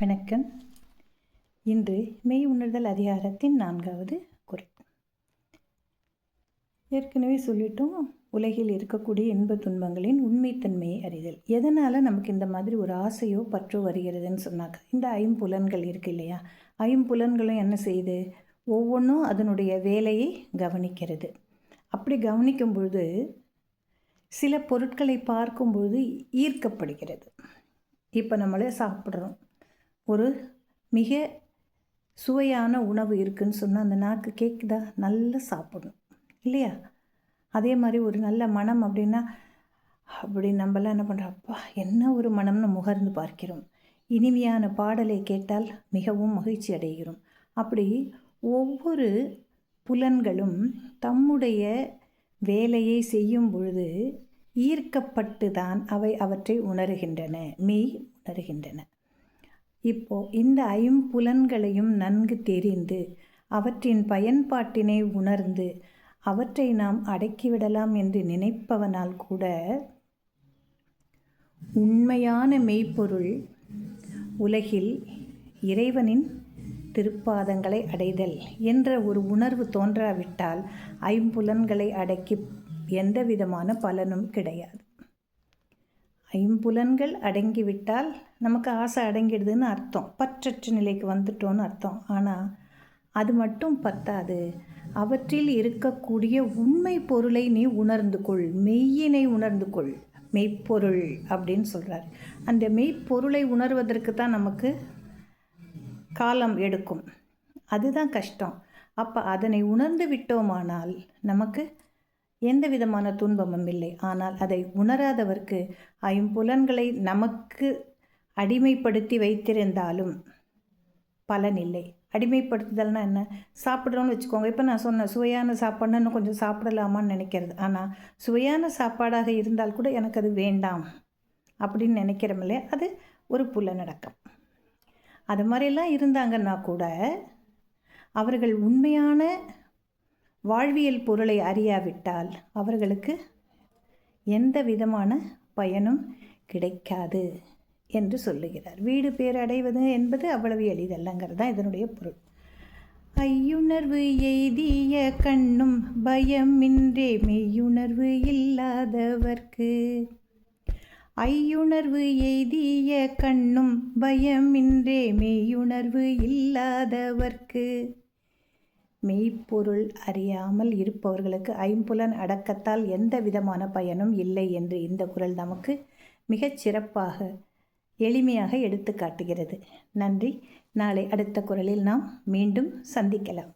வணக்கம். இன்று மெய் உணர்தல் அதிகாரத்தின் நான்காவது குறிப்பு ஏற்கனவே சொல்லிட்டோம் உலகில் இருக்கக்கூடிய இன்ப துன்பங்களின் உண்மைத்தன்மையை அறிதல். எதனால் நமக்கு இந்த மாதிரி ஒரு ஆசையோ பற்றோ வருகிறதுன்னு சொன்னாக்க இந்த ஐம்புலன்கள் இருக்கு இல்லையா? ஐம்புலன்களும் என்ன செய்யுது? ஒவ்வொன்றும் அதனுடைய வேலையை கவனிக்கிறது. அப்படி கவனிக்கும் பொழுது சில பொருட்களை பார்க்கும்பொழுது ஈர்க்கப்படுகிறது. இப்போ நம்மளே சாப்பிட்றோம். ஒரு மிக சுவையான உணவு இருக்குன்னு சொன்னால் அந்த நாக்கு கேட்குதா நல்லா சாப்பிடணும். இல்லையா? அதே மாதிரி ஒரு நல்ல மனம் அப்படின்னா அப்படி நம்மளாம் என்ன பண்ணுறோம் அப்பா என்ன ஒரு மனம்னு முகர்ந்து பார்க்கிறோம். இனிமையான பாடலை கேட்டால் மிகவும் மகிழ்ச்சி அடைகிறோம். அப்படி ஒவ்வொரு புலன்களும் தம்முடைய வேலையை செய்யும் பொழுது ஈர்க்கப்பட்டு தான் அவை அவற்றை உணர்கின்றன மெய் உணர்கின்றன. இப்போ இந்த ஐம்புலன்களையும் நன்கு தெரிந்து அவற்றின் பயன்பாட்டினை உணர்ந்து அவற்றை நாம் அடக்கிவிடலாம் என்று நினைப்பவனால் கூட உண்மையான மெய்ப்பொருள் உலகில் இறைவனின் திருப்பாதங்களை அடைதல் என்ற ஒரு உணர்வு தோன்றாவிட்டால் ஐம்புலன்களை அடக்கி எந்தவிதமான பலனும் கிடையாது. ஐம்புலன்கள் அடங்கிவிட்டால் நமக்கு ஆசை அடங்கிடுதுன்னு அர்த்தம். பற்றற்ற நிலைக்கு வந்துட்டோன்னு அர்த்தம். ஆனால் அது மட்டும் பத்தாது. அவற்றில் இருக்கக்கூடிய உண்மை பொருளை நீ உணர்ந்து கொள் மெய்யினை உணர்ந்து கொள் மெய்ப்பொருள் அப்படின்னு சொல்கிறார் அந்த மெய்ப்பொருளை உணர்வதற்கு தான் நமக்கு காலம் எடுக்கும். அதுதான் கஷ்டம். அப்போ அதனை உணர்ந்து விட்டோமானால் நமக்கு எந்த விதமான துன்பமும் இல்லை. ஆனால் அதை உணராதவர்க்கு ஐம்புலன்களை நமக்கு அடிமைப்படுத்தி வைத்திருந்தாலும் பலன் இல்லை. அடிமைப்படுத்துதல்னா என்ன? சாப்பிட்றோன்னு வச்சுக்கோங்க. இப்போ நான் சொன்னேன் சுவையான சாப்பாடுன்னு கொஞ்சம் சாப்பிடலாமான்னு நினைக்கிறது. ஆனால் சுவையான சாப்பாடாக இருந்தால் கூட எனக்கு அது வேண்டாம் அப்படின்னு நினைக்கிறோமில்ல அது ஒரு புலநடக்கம் அது மாதிரிலாம் இருந்தாங்கன்னா கூட அவர்கள் உண்மையான வாழ்வியல் பொருளை அறியாவிட்டால் அவர்களுக்கு எந்த விதமான பயனும் கிடைக்காது என்று சொல்லுகிறார். வீடு பேர் அடைவது என்பது அவ்வளவு எளிதல்லங்கிறது தான் இதனுடைய பொருள். ஐயுணர்வு எய்திய கண்ணும் பயமின்றே மெய்யுணர்வு இல்லாதவர்க்கு. ஐயுணர்வு எய்திய கண்ணும் பயமின்றே மெய்யுணர்வு இல்லாதவர்க்கு. மெய்ப்பொருள் அறியாமல் இருப்பவர்களுக்கு ஐம்புலன் அடக்கத்தால் எந்த விதமான பயனும் இல்லை என்று இந்த குரல் நமக்கு மிகச் சிறப்பாக எளிமையாக எடுத்து காட்டுகிறது. நன்றி. நாளை அடுத்த குரலில் நாம் மீண்டும் சந்திக்கலாம்.